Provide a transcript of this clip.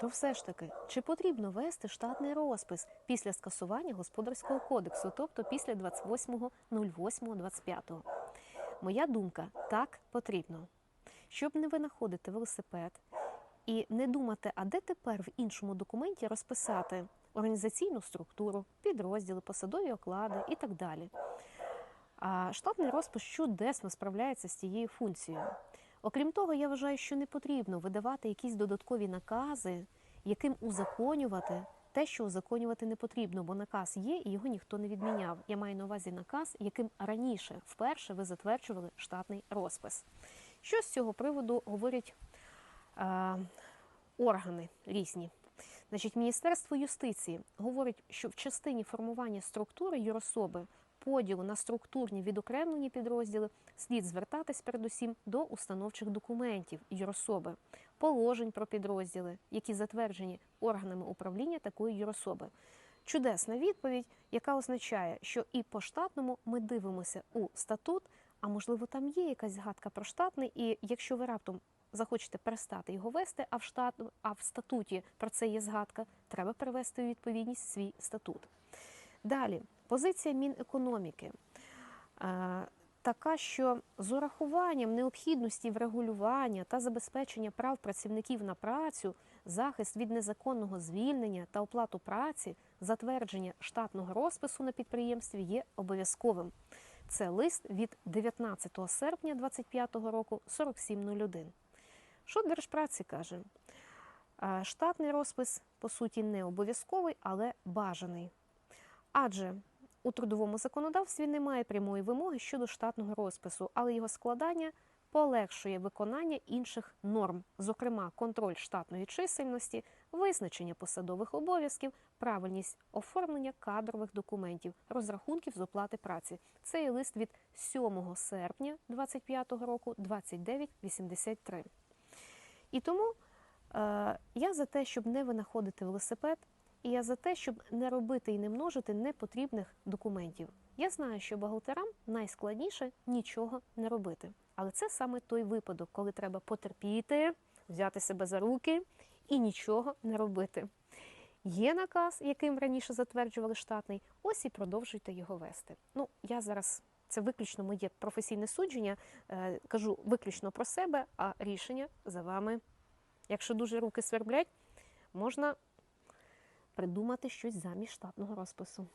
То все ж таки, чи потрібно вести штатний розпис після скасування господарського кодексу, тобто після 28.08.25? Моя думка так потрібно. Щоб не винаходити велосипед і не думати, а де тепер в іншому документі розписати організаційну структуру, підрозділи, посадові оклади і так далі. А штатний розпис чудесно справляється з цією функцією. Окрім того, я вважаю, що не потрібно видавати якісь додаткові накази, яким узаконювати те, що узаконювати не потрібно, бо наказ є і його ніхто не відміняв. Я маю на увазі наказ, яким раніше вперше ви затверджували штатний розпис. Що з цього приводу говорять е, органи різні? Значить, Міністерство юстиції говорить, що в частині формування структури юрособи поділу на структурні відокремлені підрозділи слід звертатись передусім до установчих документів юрособи, положень про підрозділи, які затверджені органами управління такої юрособи. Чудесна відповідь, яка означає, що і по штатному ми дивимося у статут, а можливо там є якась згадка про штатний, і якщо ви раптом захочете перестати його вести, а в штат, а в статуті про це є згадка, треба привести у відповідність свій статут. Далі, позиція Мінекономіки. Е, Така, що з урахуванням необхідності врегулювання та забезпечення прав працівників на працю, захист від незаконного звільнення та оплату праці, затвердження штатного розпису на підприємстві є обов'язковим. Це лист від 19 серпня 2025 року 4701. Що Держпраці каже? Е, Штатний розпис, по суті, не обов'язковий, але бажаний. Адже у трудовому законодавстві немає прямої вимоги щодо штатного розпису, але його складання полегшує виконання інших норм, зокрема контроль штатної чисельності, визначення посадових обов'язків, правильність оформлення кадрових документів, розрахунків з оплати праці. Це є лист від 7 серпня 2025 року 2983. І тому е, я за те, щоб не винаходити велосипед, і я за те, щоб не робити і не множити непотрібних документів. Я знаю, що бухгалтерам найскладніше нічого не робити. Але це саме той випадок, коли треба потерпіти, взяти себе за руки і нічого не робити. Є наказ, яким раніше затверджували штатний, ось і продовжуйте його вести. Ну, я зараз це виключно моє професійне судження, е, кажу виключно про себе, а рішення за вами. Якщо дуже руки сверблять, можна придумати щось замість штатного розпису.